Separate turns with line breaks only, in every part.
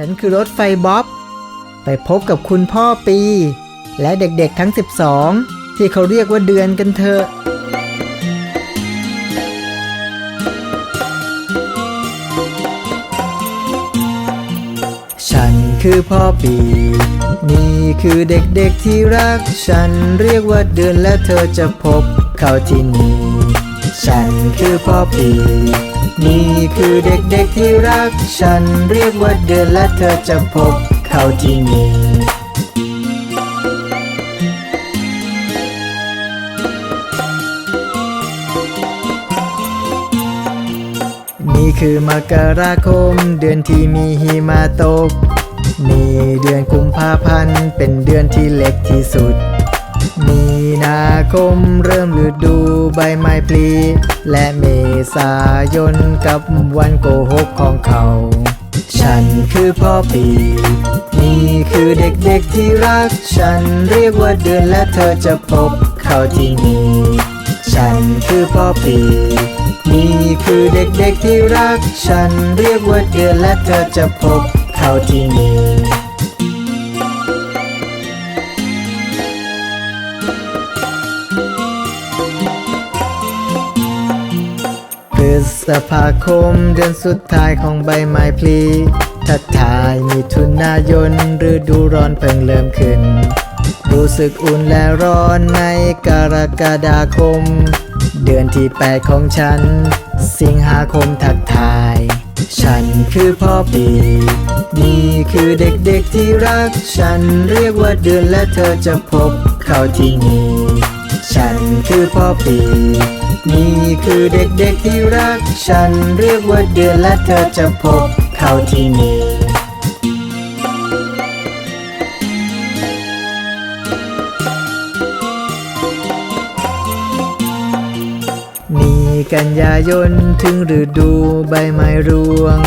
ฉันคือรถไฟบ๊อบ ไปพบกับคุณพ่อปี และเด็กๆทั้ง 12 ที่เขาเรียกว่าเดือนกันเถอะฉันคือพ่อปี นี่คือเด็กๆที่รัก ฉันเรียกว่าเดือนและเธอจะพบเขาที่นี่ ฉันคือพ่อปี นี่คือเด็กๆที่รัก ฉันเรียกว่าเดือนและเธอจะพบเขาที่นี่นี่คือมกราคม เดือนที่มีหิมะตก นี่เดือนกุมภาพันธ์เป็นเดือนที่เล็กที่สุด มีนาคมเริ่มฤดูใบไม้ผลิและเมษายนกับวันโกหกของเขา ฉันคือพ่อปี นี่คือเด็กๆที่รัก ฉันเรียกว่าเดือนและเธอจะพบเขาที่นี่ฉันคือพ่อปีนี่คือเด็กๆที่รัก ฉันเรียกว่าเดือนและเธอจะพบเขาที่นี่ พฤษภาคมเดือนสุดท้ายของใบไม้ผลิทัดทายมิถุนายนฤดูร้อนเพิ่งเริ่มขึ้น รู้สึกอุ่นและร้อนในกรกฎาคม เดือนที่แปดของฉัน สิงหาคมทักทาย ฉันคือพ่อปี นี่คือเด็กๆที่รัก ฉันเรียกว่าเดือนและเธอจะพบ เขาที่นี่ ฉันคือพ่อปีนี่คือเด็กๆที่รัก ฉันเรียกว่าเดือนและเธอจะพบเขาที่นี่นี่กันยายนถึงฤดูใบไม้ร่วง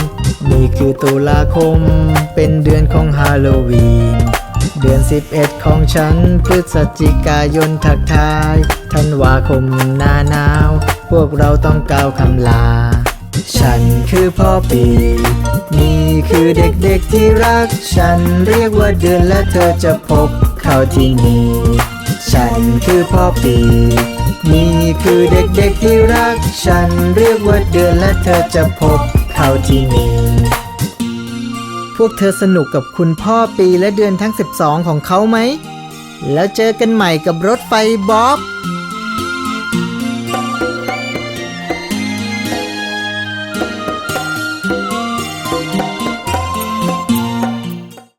นี่คือตุลาคมเป็นเดือนของฮาโลวีน เดือน 11 ของฉัน พฤศจิกายนทักทายธันวาคมหน้าหนาว พวกเราต้องกล่าวคำลา ฉันคือพ่อปี นี่คือเด็กๆที่รัก ฉันเรียกว่าเดือนและเธอจะพบเขาที่นี่ ฉันคือพ่อปี นี่คือเด็กๆที่รัก ฉันเรียกว่าเดือนและเธอจะพบเขาที่นี่ วกเธอสนุกกับคุณพ่อปีและเดือนทั้ง 12 ของเขาไหม แล้วเจอกันใหม่กับรถไฟบ๊อบ